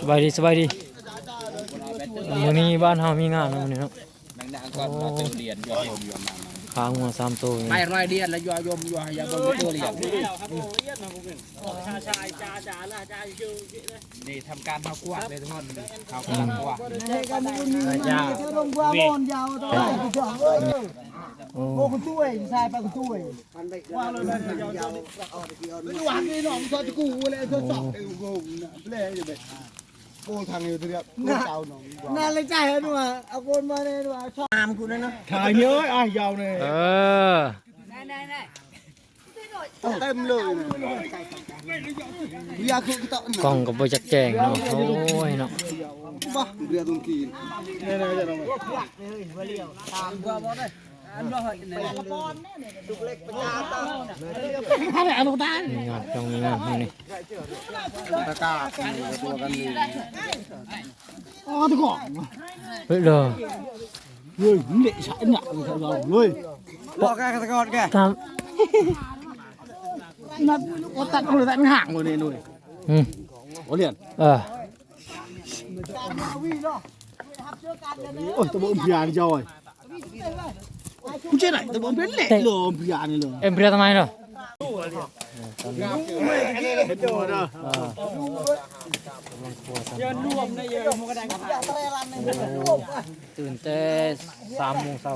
สบายดีสบายดีมื้อนี้บ้านเฮามีงานเนาะมื้อนี้เนาะ Nang nak kuat nak tu lian jual yom yom mama. ค้างหัวสามตัวนี่ Mai roi lian lah jual yom jual ya bang tu lian. นี่ทำการเฮากวาดเลยทุกคนเฮากวาดกวาดยาวลงบัว โอ้ยโอ้โอ้กูช่วยชายไปกูช่วยว่าเลยนะยาวยาวไม่หวานนี่น้องชอบจะกูเลยชอบสอบเอวงงนะเลยู่แบบโกทางอยู่ตัวเดียวกูเจ้าหนองน่าเลยใจเหรอหนูเอาคนมาเลยหนูชอบตามกูนะเนาะถ่ายเยอะอะยาวเลยเออเต็มเลยอยากคือต่อกล้องก็บ่จักแจงเนาะโอ้ยเนาะเรือตุนกีนเนี่ยเนี่ยจะลงอะไรอนุตานมีงานต้องมีงานมื้อนี้ตะกาตัวกันนี่อ๋อตะกอนเฮ้ยเด้อเฮ้ยเละฉะหนักเลยเราเลยบอกแกตะกอนแกตามนัดว่าตัดคนตัดห่างเลยนี่หนุ่ยอืมโอเลียนเออโอ้ยตะบ นพิยานี่จอยกูเจ๊ไหนตะบนเป็นเละเลยพิยานี่เลยเอ็มเปรียทำไมเนาะเห็นโจเด้อเออ Yo nuam na yo mo kadang. ตื่นแต่สามโมงเช้า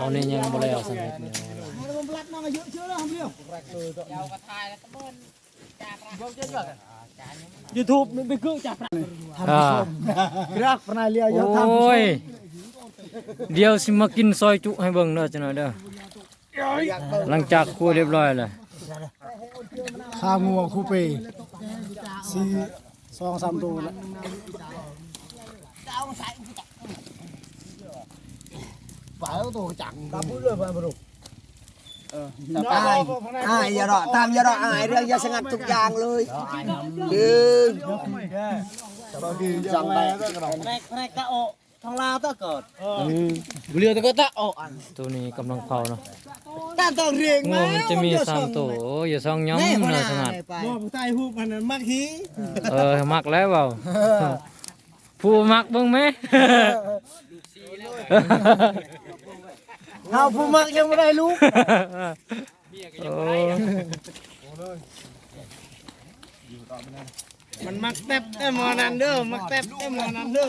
ตอนนี้ยังบ่แล้วสำเร็จเนี่ยยูทูบมันไปกู้จับอ่ากราฟพนาเลียโอยอดทำ้ย เดี๋ยวสิมากินซอยจุให้เบิ่งเด้อจังหน่อยเด้อหลังจากคั่วเรียบร้อยแล้วข้างัวคูเปสี่สองสามตัวแล้วฝ่ายตัวจังตาพูดเลยไปบรุษอายอายอย่ารอตามอย่ารออายเรื่องอยาสงัดทุกอย่างเลยดึงจังไปแรกแรกกะโอ ทองลาวตะเกิดเรือตะก็ตะโอ้ตัวนี้กำลังเผาเนาะด้านต้องเรียงงูมันจะมีสามตัวโอ้ยอย่าซองย้อมแน่พน่านาสงัดไปว่าผู้ใต้หูมันมักฮีเออมักแล้วเปล่าผู้มักเบิ่งไหมเฮาผู้มักยังไม่ได้ลูกโอ้มันมักแทบไอ้หมอนันเด้อมักแทบไอ้หมอนันเด้อ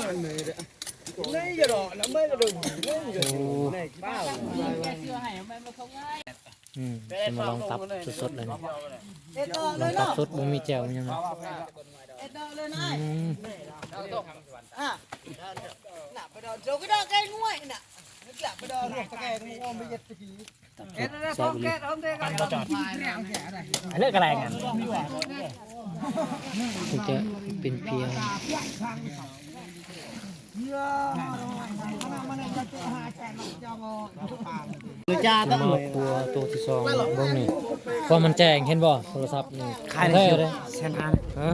นี่อย่ารอแล้วไม่กระดุมอืมจะมาลองตับสดๆเลยนี่เอ็ดดอกลเลองยตับเนาะสดบ่มีแจ่วอิหยังนะเอ็ดดอกเลยนะอืมอะน่ะไปดอกโจก็ดอกแกงง่วยน่ะนึกอยากไปดอกแกงง่วงไปเย็ดตะกี้แซ่บเลยอันนี้กระแรงกัน ถึงจะเป็นเพียง เลยจ้ามาครัวตัวที่สองเบิ่งนี่พอมันแจ้งเห็นบ่โทรศัพท์นี่ขายได้เลยเช่นอันเออ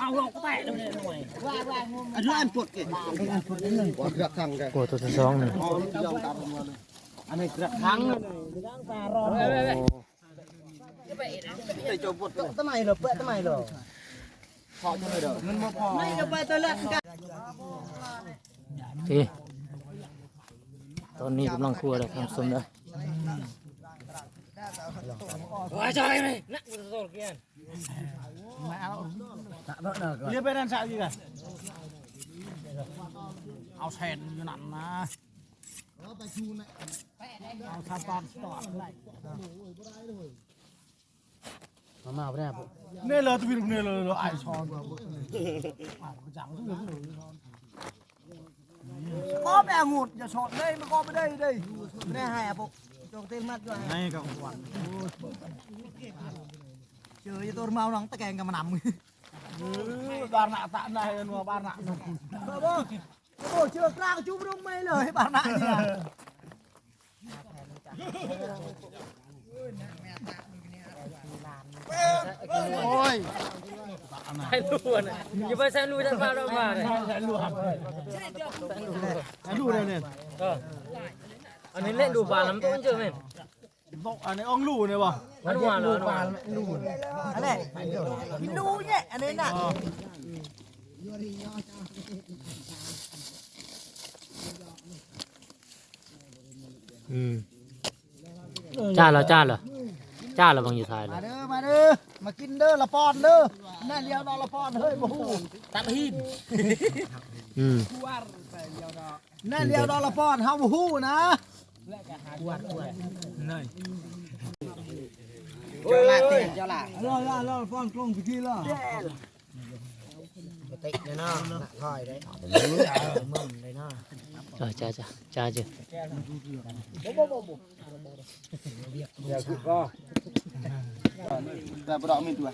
อันนี้อันปวดเก่งอันปวดนิดนึงกระทังกกลัวตัวที่สองนี่อ๋อยอมตามมาเลยอันนี้กระทังโอ้แต่โจปวดทำไมเหรอเปื้อทำไมเหรอ พอจะไม่เด้อมันมาพอไม่จะไปตัวเล็กกันทีตอนนี้กำลังครัวเลยทำส้มเลยเรียกไปด้านซ้ายดีกันเอาแทนอยู่นั่นนะเอาทำตอนตอน มามาไปแน่ปุ๊เนี่ยเลยตัวพี่เนี่ยเลยไอชอนแบบจังทุกอย่างเลยก็ไปเอาหมุดอย่าชดเลยมันก็ไม่ได้เลยไม่ได้ให้อะปุ๊โจกเต็มมัดด้วยในกับวันเจอจะตัวเมาหนังตะแกงกับมันนำบาร์นาตะได้กันว่าบาร์นา Bà bố, bố chưa ra cái chú đúng mấy lời bà nãy gì à โอ้ย ให้รู้นะอยู่ไปใส่รู้จะพาเรามาเลยใช้ลูกครับใช้ลูกเลยเนี่ยอันนี้เล่นดูบาลน้ำต้นเจอไหมบอกอันนี้อ่องลู่เนี่ยบ่อันนี้ว่าเหรออันนี้พี่ดูเนี่ยอันนี้น่ะจ้าเหรอจ้าเหรอจ้าเหรอบางอยู่ท้ายเลมายเด้อ มาเด้อมากินเด้อละปอนเด้อนั่นเลี้ยวดอละปอนเฮ้ยบ่ฮู้อืมนั่นเลี้ยวดอละปอนเฮาบ่ฮู้นะเจ้าละเตีเจ้าละรอรอรอปอนกลงพิธีละ ติเนี่ยเนาะค่อยได้มึงเลยเนาะจ้าจ้าจ้าจ้าจ้าแต่บ่ดอกมีตัว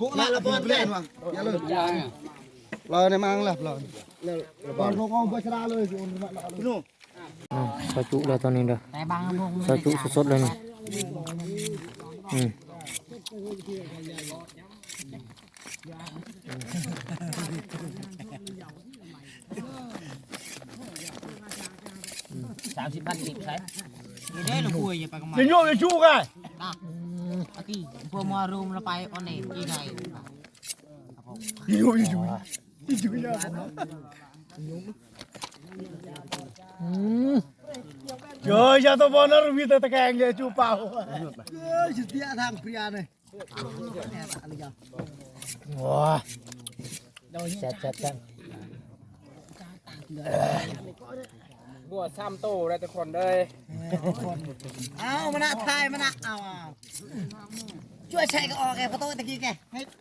กูละละปอนเล่นว่ะอย่าเลยรอในมังละรอละปอนพวกเอาบ่ชราเลยสิอุ่นมาละเลยนู่อืมซอยจุแล้วตอนนี้เด้อแต่บางพวกซอยจุสดๆเลยนี่อืม สามสิบพันสิบใช่ไม่ได้หรอกคุยอย่าไปกับมัน จะโยจะชูกันนะอากี้พวกมารุมเราไปออนเนมยี่ไงโยจะชูจะชูยาอืมเยอะจะต้องบอลนวิตตะแกงจะชูเปล่า เออจุดที่ทางพริยาเนี่ย โอ้ยแซ่บแซ่บแซ่บบัวซ้ำโตได้ทุกคนเลยเอามานะทายมานะเอาช่วยใช้ก็ออกแกพอโต้ตะกี้แก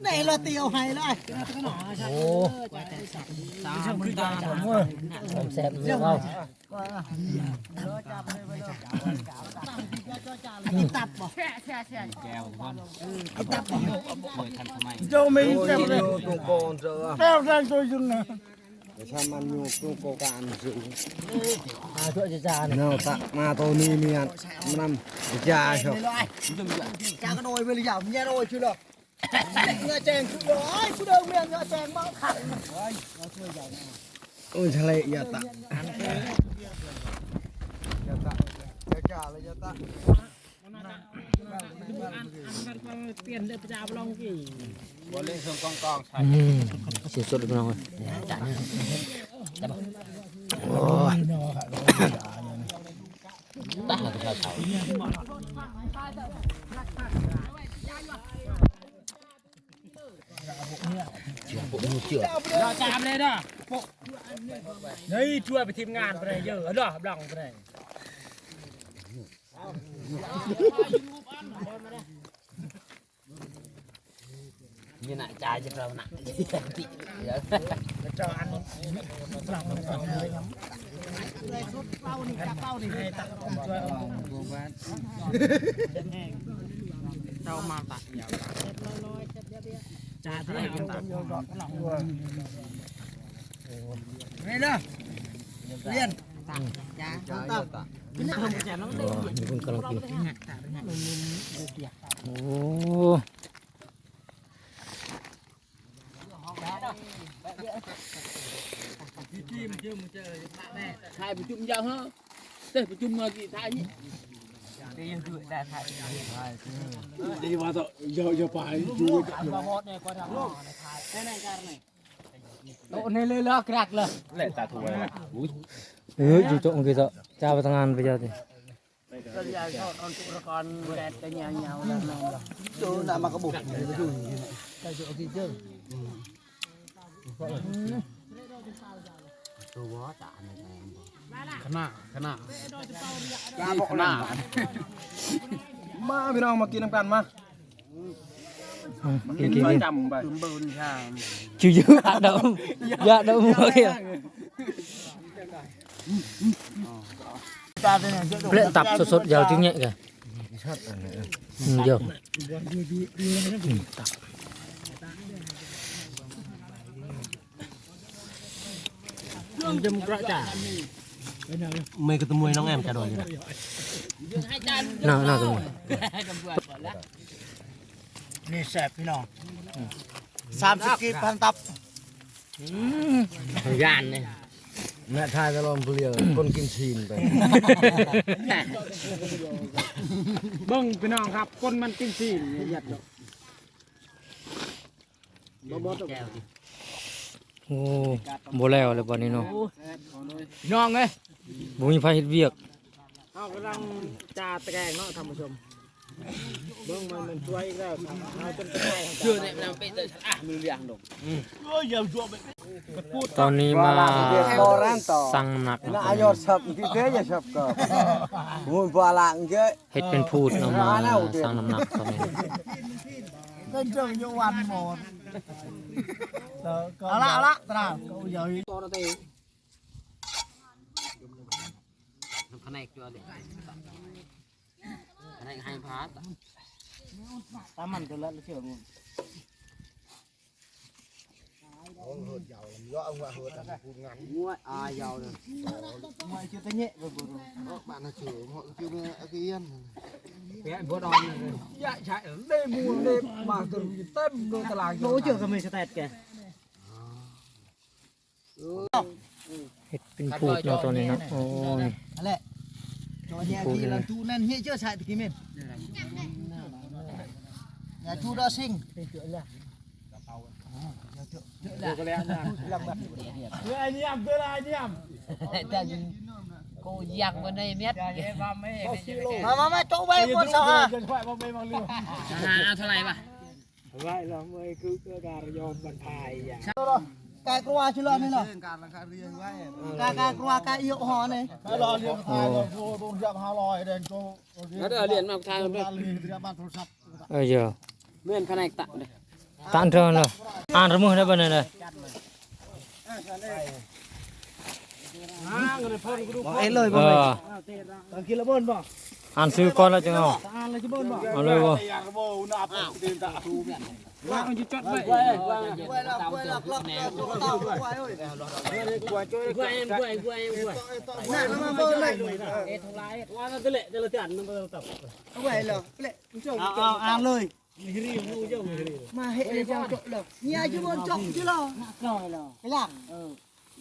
ไหนเราเตียวให้เลยโอ้สามคือตาแซ่บๆเอา กินตับบ่แก้วพ่อนกินตับบ่เปิดทันทำไมเจ้าไม่แก้วเลย tu cô sợ แก้วแรงตัวจุนนะ sao mà nhiều tu cô cạn sự อาช่วจ้าจ้าเนี่ย nào tạ mà tôi ni miệng năm cha เล cho ยเลยจ้ากระโดยไปเลยอย่าเนี่ยโดยชื่อหรอกเงาแจงคือร้อยกูเดินเมียเงาแจงมาขัน เล่นเครื่องกองกองใช่อืมเสียสดเลยพี่น้องเอ้ยจ้าเนี่ยจ้าบ่โอ้ยตั้งแต่เช้าจามเลยเด้อนี่ช่วยไปทีมงานไปเลยเยอะเด้อบังไปเลยนี่น่ะจ่ายจะเราหนักติเจ้ามาตัดจ่าที่ไหนกันตัดนี่นะเรียนจ้า cha tạ โอ้ยนี่เพิ่งกำลังกินโอ้ใช่ประชุมยาวเหรอเต้ประ Trà thứ hai ông tạt vô gọt cái lòng vừa. Nghe đó. Liên. Trà không tập. Cái nào mà trà nó đây. Bukan kalau kilo. Oh. Hai berjumpa ha. Teh berjumpa kita ni. ดีว่าต่อเยอะเยอะไปดูโตนี่เลยเลิกรักเลยแหละตาถูกเลยเอออยู่ตรงกี่ต่อจ้าไปทำงานไปเจ้าดิดูน่ะมากระบุกดูขนาด ขนาดกาบอกหน้ามาพี่น้องมากินน้ำกันมาอืมกินกินกินจำไป chịu dữ hạ động dạ động mua kìa lệ tập sốt sốt dầu trứng nhẹ kìa ừ, dầu Ừ, tập. Mày ketemu nong em cha rồi nào nào tụi mình นี่แสบพี่น้องสามสิบกีบพันตับงานเนี่ยแม่ทายจะลองเปลี่ยนคนกินชีนไปเบิ้งพี่น้องครับคนมันกินซีนเนี่ยยัดดอก โอ้บ่แล้วเลยบัดนี้เนาะพี่น้องเอ้ยบ่มีไฟเฮ็ดเวียกเอากำลังจ่าตะแกรงเนาะท่านผู้ชมเบิ้งมันมันช่วยอีกแล้วเอาจนตะแกรงเชื่อเนี่ยมันเป็นแต่อะมือเลี้ยงดอกตอนนี้มา Orang to. สั่งน้ำหนัก Nak เนาะ ayo sab kita aja sab ko. Mun palang je. เฮ็ดเป็นพูดเนาะมาสั่งน้ำหนักตอนนี้ก็เจออยู่วันหมดเอาละเอาละตราเขาใหญ่แผนกจัวเด็กแผนกให้พาร์ตตามมัน ก็แล้วเชื่อมึง Muat ah jauh dah. ไม่เชื่อตะเงี้ยก็บ่รู้ Bạn nó chửi họ kêu mẹ cái yên. เปี้ยบัวดอนเลยยะใช่เด้มูเด้มาตัว เต็มโดนตลาดโอ้เจอก็มีสเตตแกเฮ็ดเป็นพูดเนาะตอนนี้เนาะโอ้ยนั่นแหละจอแย่ที่ลังจูนั่นเฮียเชื่อชายตะกี้เม่นอย่าจูดอซิงก็แล้วนะเฮ้ยเยี่ยมเด้อเยี่ยมแต่กูอยากวันนี้เม็ดเยี่ยมไม่ไม่ใช่แกมามามาโจ๊กไว้บนเสาฮะจะค่อยมาไม่มาเรือหาเท่าไหร่ปะไรเราไม่คือเกิดการยอมบรรทายอย่าง กายกลัวชิลอนี่เนาะกายกายกลัวกายเอียหอนี่รอเรียนทายเลยโทรโทรศัพท์500เดินโจแล้วเดี๋ยวเรียนมาทายมันด้วยเรียนเรียนบ้านโทรศัพท์เอ้ยเจ้าเมื่อนแผนกตะเลยตานเทิงเลยอ่านระมือได้บ่เนี่ยเลยอ่าเงินพ่นกูดูเอ้เลยเออตะกี้ละเบิ้นบ่อ่านซื้อก่อนแล้วจังเอาอ่านเลยจะเบิ้นบ่ เอาเลยบ่ว่ามันจะจดไว้กล้วยหลักกล้